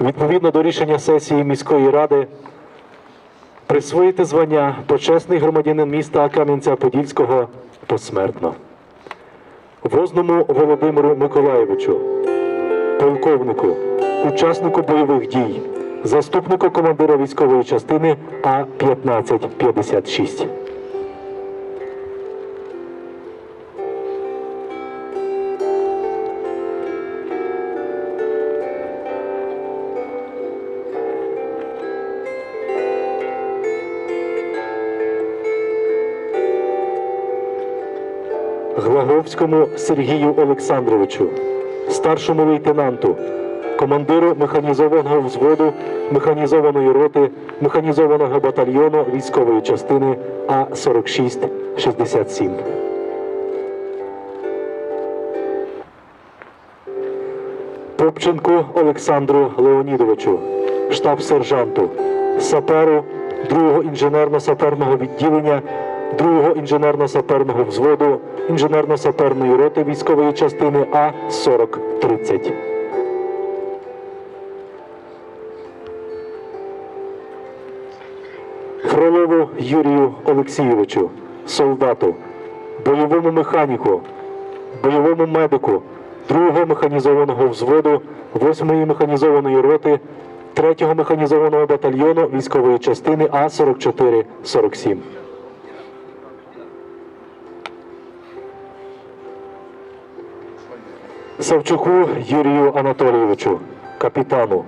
відповідно до рішення сесії міської ради присвоїти звання почесний громадянин міста Кам'янця-Подільського посмертно. Возному Володимиру Миколаєвичу, полковнику, учаснику бойових дій, заступнику командира військової частини А-1556. Глаговському Сергію Олександровичу, старшому лейтенанту, командиру механізованого взводу механізованої роти механізованого батальйону військової частини А-4667. Попченку Олександру Леонідовичу, штаб-сержанту, саперу 2-го інженерно-саперного відділення 2-го інженерно-саперного взводу інженерно-саперної роти військової частини А-4030. Фролову Юрію Олексійовичу, солдату, бойовому механіку, бойовому медику 2-го механізованого взводу 8-ї механізованої роти 3-го механізованого батальйону військової частини А-4447. Савчуку Юрію Анатолійовичу, капітану,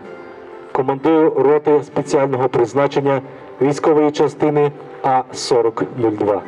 командиру роти спеціального призначення військової частини А-4002.